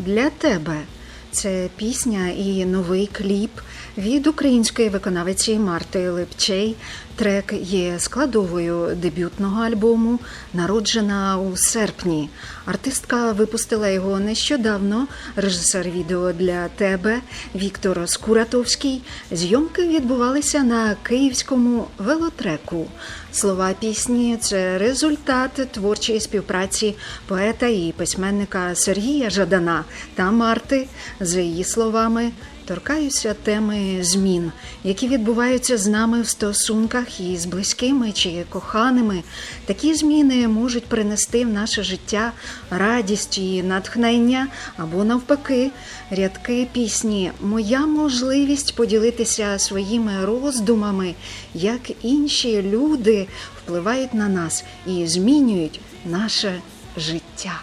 для тебе. Це пісня і новий кліп від української виконавиці Марти Лепчей. Трек є складовою дебютного альбому, народжена у серпні. Артистка випустила його нещодавно. Режисер відео для тебе Віктор Скуратовський. Зйомки відбувалися на київському велотреку. Слова пісні це результат творчої співпраці поета і письменника Сергія Жадана та Марти. За її словами, торкаюся теми змін, які відбуваються з нами в стосунках із близькими чи коханими. Такі зміни можуть принести в наше життя радість і натхнення, або навпаки, рядки пісні Моя можливість поділитися своїми роздумами, як інші люди впливають на нас і змінюють наше життя.